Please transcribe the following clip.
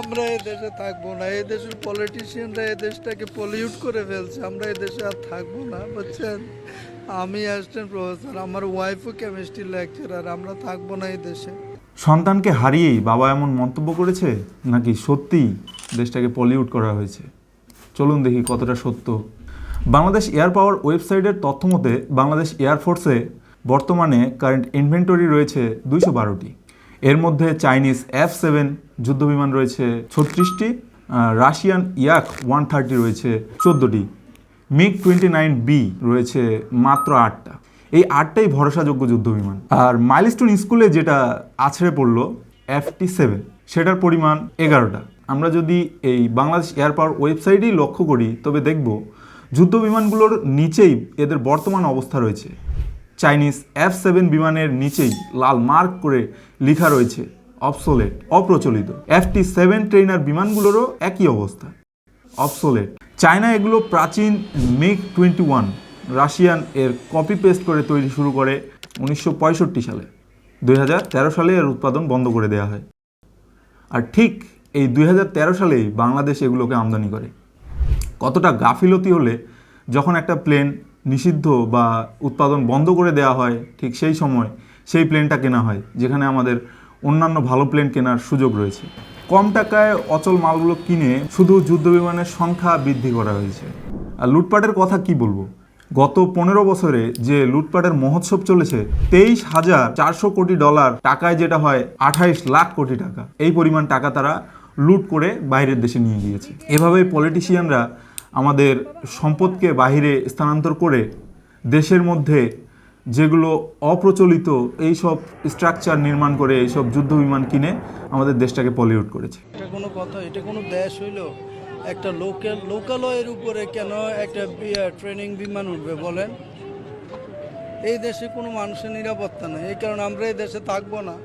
আমরা এই দেশে থাকব না এই দেশের পলিটিশিয়ানরা এই দেশটাকে পলিউট করে ফেলছে আমরা এই দেশে আর থাকব না বুঝছেন? আমি অ্যাসিস্ট্যান্ট প্রফেসর আমার ওয়াইফও কেমিস্ট্রি লেকচারার আমরা থাকব না এই দেশে। সন্তানকে হারিয়েই বাবা এমন মন্তব্য করেছে নাকি সত্যিই দেশটাকে পলিউট করা হয়েছে? চলুন দেখি কতটা সত্য। বাংলাদেশ এয়ার পাওয়ার ওয়েবসাইটের তথ্য মতে বাংলাদেশ এয়ারফোর্সে বর্তমানে কারেন্ট ইনভেন্টরি রয়েছে দুইশো বারোটি। এর মধ্যে চাইনিজ এফ সেভেন যুদ্ধবিমান রয়েছে ছত্রিশটি রাশিয়ান ইয়াক ওয়ান থার্টি রয়েছে চোদ্দোটি, মিগ টোয়েন্টি নাইন বি রয়েছে মাত্র আটটা। এই আটটাই ভরসাযোগ্য যুদ্ধবিমান। আর মাইলস্টোন স্কুলে যেটা আছড়ে পড়ল এফ টি সেভেন, সেটার পরিমাণ এগারোটা। আমরা যদি এই বাংলাদেশ এয়ার পাওয়ার ওয়েবসাইটেই লক্ষ্য করি, তবে দেখব যুদ্ধবিমানগুলোর নিচেই এদের বর্তমান অবস্থা রয়েছে। চাইনিজ এফ সেভেন বিমানের নিচেই লাল মার্ক করে লেখা রয়েছে অবসোলেট, অপ্রচলিত। এফ টি সেভেন ট্রেনার বিমানগুলোরও একই অবস্থা। অবসোলেট। চায়না এগুলো প্রাচীন মিগ টোয়েন্টি ওয়ান, রাশিয়ান এর কপি পেস্ট করে তৈরি শুরু করে উনিশশো পঁয়ষট্টি সালে। দুই হাজার তেরো সালে এর উৎপাদন বন্ধ করে দেওয়া হয়। আর ঠিক এই দুই হাজার তেরো সালেই বাংলাদেশ এগুলোকে আমদানি করে। কতটা গাফিলতি হলে যখন একটা প্লেন নিষিদ্ধ বা উৎপাদন বন্ধ করে দেওয়া হয় ঠিক সেই সময় সেই প্লেনটা কেনা হয়, যেখানে আমাদের অন্যান্য ভালো প্লেন কেনার সুযোগ রয়েছে। কম টাকায় অচল মালগুলো কিনে শুধু যুদ্ধবিমানের সংখ্যা বৃদ্ধি করা হয়েছে। আর লুটপাটের কথা কি বলব? গত পনেরো বছরে যে লুটপাটের মহোৎসব চলেছে, তেইশ হাজার চারশো কোটি ডলার টাকায় যেটা হয় আঠাইশ লাখ কোটি টাকা। এই পরিমাণ টাকা তারা লুট করে বাইরের দেশে নিয়ে গিয়েছে। এভাবেই পলিটিশিয়ানরা আমাদের সম্পদকে বাইরে স্থানান্তর করে দেশের মধ্যে যেগুলো অপ্রচলিত এই সব স্ট্রাকচার নির্মাণ করে এই সব যুদ্ধ বিমান কিনে আমাদের দেশটাকে পলিউট করেছে। এটা কোনো কথা, এটা কোনো দেশ হইল? একটা লোকাল লোকালয়ের উপরে কেন একটা ট্রেনিং বিমান উঠবে বলেন? এই দেশে কোনো মানুষের নিরাপত্তা নেই। এই কারণে আমরা এই দেশে থাকব না।